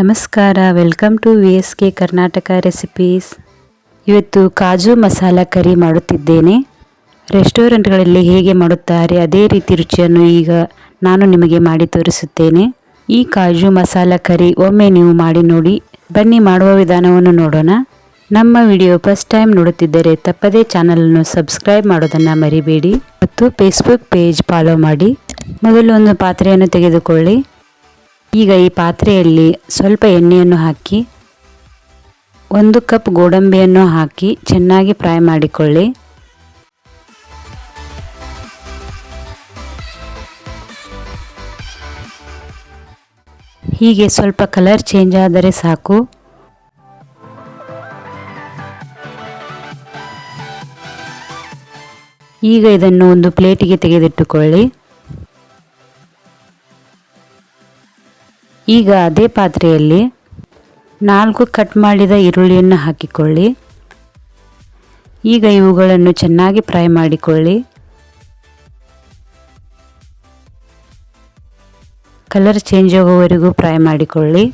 ನಮಸ್ಕಾರ. Welcome to V S K Karnataka recipes. ಇವತ್ತು ಕಾಜು ಮಸಾಲ ಕರಿ ಮಾಡುತ್ತಿದ್ದೇನೆ. ರೆಸ್ಟೋರೆಂಟ್ಗಳಲ್ಲಿ ಹೇಗೆ ಮಾಡುತ್ತಾರೆ, ಅದೇ ರೀತಿ ರುಚಿಯನ್ನು ಈಗ ನಾನು ನಿಮಗೆ ಮಾಡಿ ತೋರಿಸುತ್ತೇನೆ. ಈ ಕಾಜು ಮಸಾಲ ಕರಿ ಒಮ್ಮೆ ನೀವು ಮಾಡಿ ನೋಡಿ, ಬನ್ನಿ ಮಾಡುವ ವಿಧಾನವನ್ನು ನೋಡೋಣ. ನಮ್ಮ ವಿಡಿಯೋ ಫಸ್ಟ್ ಟೈಮ್ ನೋಡುತ್ತಿದ್ದರೆ ತಪ್ಪದೇ ಚಾನಲನ್ನು ಸಬ್ಸ್ಕ್ರೈಬ್ ಮಾಡೋದನ್ನು ಮರಿಬೇಡಿ ಮತ್ತು ಫೇಸ್ಬುಕ್ ಪೇಜ್ ಫಾಲೋ ಮಾಡಿ. ಮೊದಲು ಒಂದು ಪಾತ್ರೆಯನ್ನು ತೆಗೆದುಕೊಳ್ಳಿ. ಈಗ ಈ ಪಾತ್ರೆಯಲ್ಲಿ ಸ್ವಲ್ಪ ಎಣ್ಣೆಯನ್ನು ಹಾಕಿ, ಒಂದು ಕಪ್ ಗೋಡಂಬಿಯನ್ನು ಹಾಕಿ ಚೆನ್ನಾಗಿ ಫ್ರೈ ಮಾಡಿಕೊಳ್ಳಿ. ಹೀಗೆ ಸ್ವಲ್ಪ ಕಲರ್ ಚೇಂಜ್ ಆದರೆ ಸಾಕು. ಈಗ ಇದನ್ನು ಒಂದು ಪ್ಲೇಟಿಗೆ ತೆಗೆದಿಟ್ಟುಕೊಳ್ಳಿ. ಈಗ ಅದೇ ಪಾತ್ರೆಯಲ್ಲಿ ನಾಲ್ಕು ಕಟ್ ಮಾಡಿದ ಈರುಳ್ಳಿಯನ್ನು ಹಾಕಿಕೊಳ್ಳಿ. ಈಗ ಇವುಗಳನ್ನು ಚೆನ್ನಾಗಿ ಫ್ರೈ ಮಾಡಿಕೊಳ್ಳಿ. ಕಲರ್ ಚೇಂಜ್ ಆಗುವವರೆಗೂ ಫ್ರೈ ಮಾಡಿಕೊಳ್ಳಿ.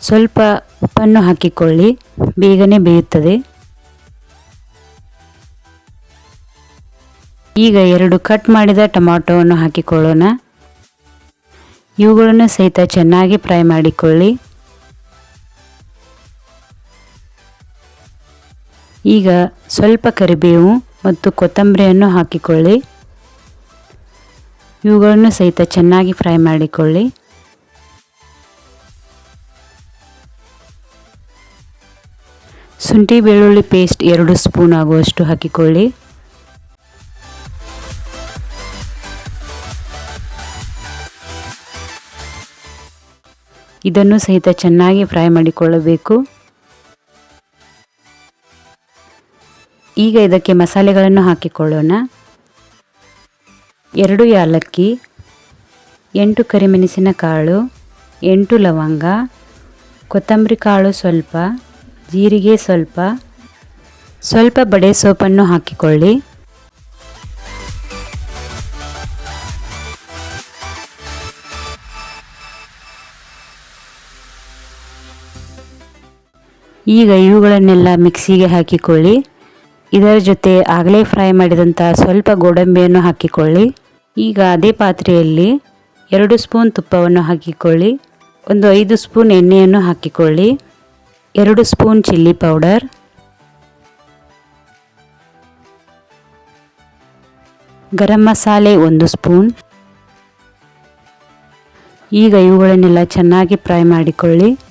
ಸ್ವಲ್ಪ ಉಪ್ಪನ್ನು ಹಾಕಿಕೊಳ್ಳಿ. ಬೇಗನೆ ಬೇಯುತ್ತದೆ. ಈಗ ಎರಡು ಕಟ್ ಮಾಡಿದ ಟೊಮಾಟೊವನ್ನು ಹಾಕಿಕೊಳ್ಳೋಣ. ಇವುಗಳನ್ನು ಸಹಿತ ಚೆನ್ನಾಗಿ ಫ್ರೈ ಮಾಡಿಕೊಳ್ಳಿ. ಈಗ ಸ್ವಲ್ಪ ಕರಿಬೇವು ಮತ್ತು ಕೊತ್ತಂಬರಿಯನ್ನು ಹಾಕಿಕೊಳ್ಳಿ. ಇವುಗಳನ್ನು ಸಹಿತ ಚೆನ್ನಾಗಿ ಫ್ರೈ ಮಾಡಿಕೊಳ್ಳಿ. ಶುಂಠಿ ಬೆಳ್ಳುಳ್ಳಿ ಪೇಸ್ಟ್ ಎರಡು ಸ್ಪೂನ್ ಆಗುವಷ್ಟು ಹಾಕಿಕೊಳ್ಳಿ. ಇದನ್ನು ಸಹಿತ ಚೆನ್ನಾಗಿ ಫ್ರೈ ಮಾಡಿಕೊಳ್ಳಬೇಕು. ಈಗ ಇದಕ್ಕೆ ಮಸಾಲೆಗಳನ್ನು ಹಾಕಿಕೊಳ್ಳೋಣ. ಎರಡು ಯಾಲಕ್ಕಿ, ಎಂಟು ಕರಿಮೆಣಸಿನ ಕಾಳು ಎಂಟು ಲವಂಗ, ಕೊತ್ತಂಬರಿ ಕಾಳು ಸ್ವಲ್ಪ, ಜೀರಿಗೆ ಸ್ವಲ್ಪ ಸ್ವಲ್ಪ ಬಡೆ ಸೋಪನ್ನು ಹಾಕಿಕೊಳ್ಳಿ. ಈಗ ಇವುಗಳನ್ನೆಲ್ಲ ಮಿಕ್ಸಿಗೆ ಹಾಕಿಕೊಳ್ಳಿ. ಇದರ ಜೊತೆ ಆಗಲೇ ಫ್ರೈ ಮಾಡಿದಂಥ ಸ್ವಲ್ಪ ಗೋಡಂಬಿಯನ್ನು ಹಾಕಿಕೊಳ್ಳಿ. ಈಗ ಅದೇ ಪಾತ್ರೆಯಲ್ಲಿ ಎರಡು ಸ್ಪೂನ್ ತುಪ್ಪವನ್ನು ಹಾಕಿಕೊಳ್ಳಿ. ಒಂದು ಐದು ಸ್ಪೂನ್ ಎಣ್ಣೆಯನ್ನು ಹಾಕಿಕೊಳ್ಳಿ. ಎರಡು spoon chilli powder. Garam masala ಒಂದು ಸ್ಪೂನ್. ಈಗ ಇವುಗಳನ್ನೆಲ್ಲ ಚೆನ್ನಾಗಿ ಫ್ರೈ ಮಾಡಿಕೊಳ್ಳಿ.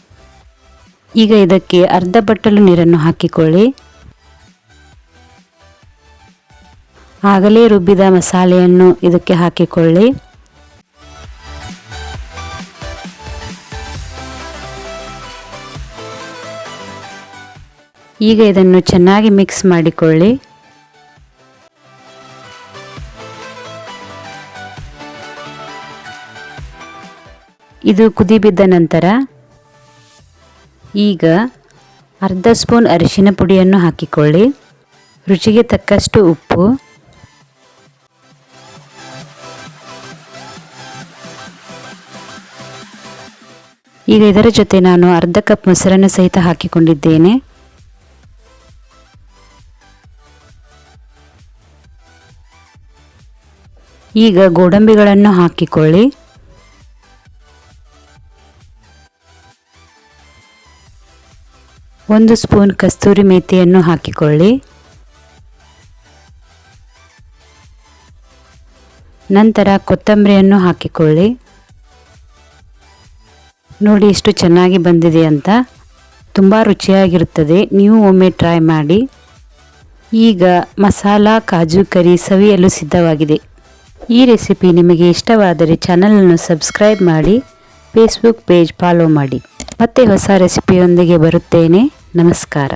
ಈಗ ಇದಕ್ಕೆ ಅರ್ಧ ಬಟ್ಟಲು ನೀರನ್ನು ಹಾಕಿಕೊಳ್ಳಿ. ಆಗಲೇ ರುಬ್ಬಿದ ಮಸಾಲೆಯನ್ನು ಇದಕ್ಕೆ ಹಾಕಿಕೊಳ್ಳಿ. ಈಗ ಇದನ್ನು ಚೆನ್ನಾಗಿ ಮಿಕ್ಸ್ ಮಾಡಿಕೊಳ್ಳಿ. ಇದು ಕುದಿ ಬಿದ್ದ ನಂತರ ಈಗ ಅರ್ಧ ಸ್ಪೂನ್ ಅರಿಶಿನ ಪುಡಿಯನ್ನು ಹಾಕಿಕೊಳ್ಳಿ. ರುಚಿಗೆ ತಕ್ಕಷ್ಟು ಉಪ್ಪು. ಈಗ ಇದರ ಜೊತೆ ನಾನು ಅರ್ಧ ಕಪ್ ಮೊಸರನ್ನು ಸಹಿತ ಹಾಕಿಕೊಂಡಿದ್ದೇನೆ. ಈಗ ಗೋಡಂಬಿಗಳನ್ನು ಹಾಕಿಕೊಳ್ಳಿ. ಒಂದು ಸ್ಪೂನ್ ಕಸ್ತೂರಿ ಮೇಥಿಯನ್ನು ಹಾಕಿಕೊಳ್ಳಿ. ನಂತರ ಕೊತ್ತಂಬರಿಯನ್ನು ಹಾಕಿಕೊಳ್ಳಿ. ನೋಡಿ ಎಷ್ಟು ಚೆನ್ನಾಗಿ ಬಂದಿದೆ ಅಂತ. ತುಂಬ ರುಚಿಯಾಗಿರುತ್ತದೆ. ನೀವು ಒಮ್ಮೆ ಟ್ರೈ ಮಾಡಿ. ಈಗ ಮಸಾಲ, ಕಾಜು, ಕರಿ ಸವಿಯಲು ಸಿದ್ಧವಾಗಿದೆ. ಈ ರೆಸಿಪಿ ನಿಮಗೆ ಇಷ್ಟವಾದರೆ ಚಾನಲನ್ನು ಸಬ್ಸ್ಕ್ರೈಬ್ ಮಾಡಿ, ಫೇಸ್ಬುಕ್ ಪೇಜ್ ಫಾಲೋ ಮಾಡಿ. ಮತ್ತೆ ಹೊಸ ರೆಸಿಪಿಯೊಂದಿಗೆ ಬರುತ್ತೇನೆ. ನಮಸ್ಕಾರ